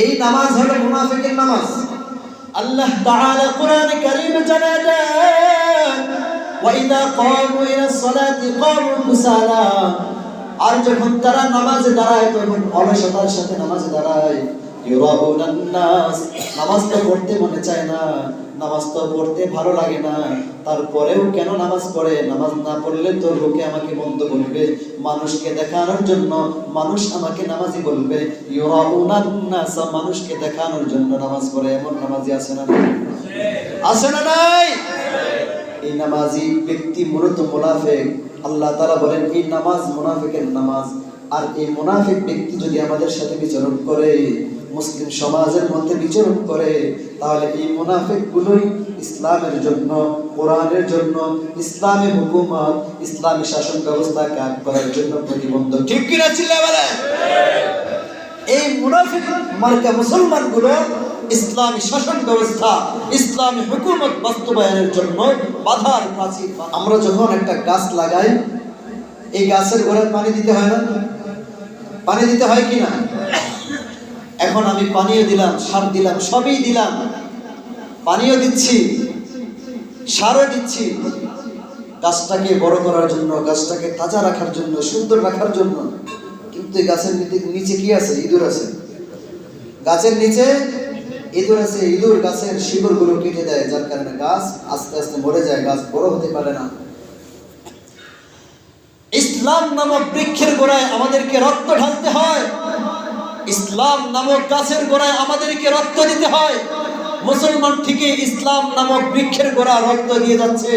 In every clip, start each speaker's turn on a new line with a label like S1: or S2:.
S1: এই নামাজ হলো মুনাফিকের নামাজ। আল্লাহ তাআলা কোরআনে কারীমে জানা দেন ওয়াইদা ক্বামু ইলা সলাতি ক্বামু কুসালা। আর যখন তারা নামাজে দাঁড়ায়, তখন অলসতার সাথে নামাজে দাঁড়ায়। ইউরাউনান নাস। নামাজ তো পড়তে মনে চায় না, নামাজ তো পড়তে ভালো লাগে না। তারপরেও কেন নামাজ পড়ে? নামাজ না পড়লে তো লোকে আমাকে বন্ধ বলবে মানুষকে দেখানোর জন্য মানুষ আমাকে নামাজি বলবে। মানুষকে দেখানোর জন্য নামাজ পড়ে। এমন নামাজি আছে না আছে না নাই? এই নামাজি ব্যক্তি মূলত মুনাফেক। আল্লাহ তারা বলেন, এই নামাজ মুনাফিকের নামাজ। আর এই মুনাফিক ব্যক্তি যদি আমাদের সাথে বিচরণ করে মুসলিম সমাজের মধ্যে বিচরণ করে, তাহলে এই মুনাফিক গুলোই ইসলামের জন্য, কোরআনের জন্য ইসলামী হুকুমত, ইসলামী শাসন ব্যবস্থা কাজ করার জন্য প্রতিবন্ধক। ঠিক কিনা বলে? এই মুনাফিক মার্কা মুসলমানগুলো ইসলামী শাসন ব্যবস্থা, ইসলামী হুকুমত বাস্তবায়নের জন্য বাধার প্রাচীর আমরা যখন একটা গাছ লাগাই, এই গাছের গোড়ায় পানি দিতে হয় না? পানি দিতে হয় কি না? এখন আমি পানিও দিলাম, সার দিলাম, সবই দিলাম। পানীয় দিচ্ছি, সারও দিচ্ছি। গাছটাকে বড় করার জন্য, গাছটাকে তাজা রাখার জন্য, সুন্দর রাখার জন্য। কিন্তু এই গাছের নিচে- কি আছে? ইঁদুর আছে। গাছের নিচে ইঁদুর আছে। ইঁদুর গাছের শিকড়গুলো কেটে দেয়, যার কারণে গাছ আস্তে আস্তে মরে যায়, গাছ বড় হতে পারে না। ইসলাম নামক বৃক্ষের গোড়ায় আমাদেরকে রক্ত ঢালতে হয়। ইসলাম নামক গাছের গোড়ায় আমাদেরকে রক্ত দিতে হয়। মুসলমান ঠিকই ইসলাম নামক বৃক্ষের গোড়া রক্ত দিয়ে যাচ্ছে,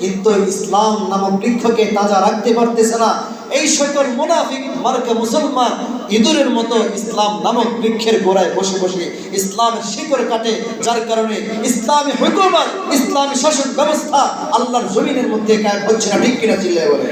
S1: কিন্তু ইসলাম নামক বৃক্ষকে তাজা রাখতে পারতেছে না। এই সকল মুনাফিক মার্কা মুসলমান ইঁদুরের মতো ইসলাম নামক বৃক্ষের গোড়ায় বসে বসে ইসলামের শিকড় কাটে, যার কারণে ইসলামী হুকুমত, ইসলামী শাসন ব্যবস্থা আল্লাহর জমিনের মধ্যে কায়েম হচ্ছে না, ঠিক কিনা চিল্লায় বলে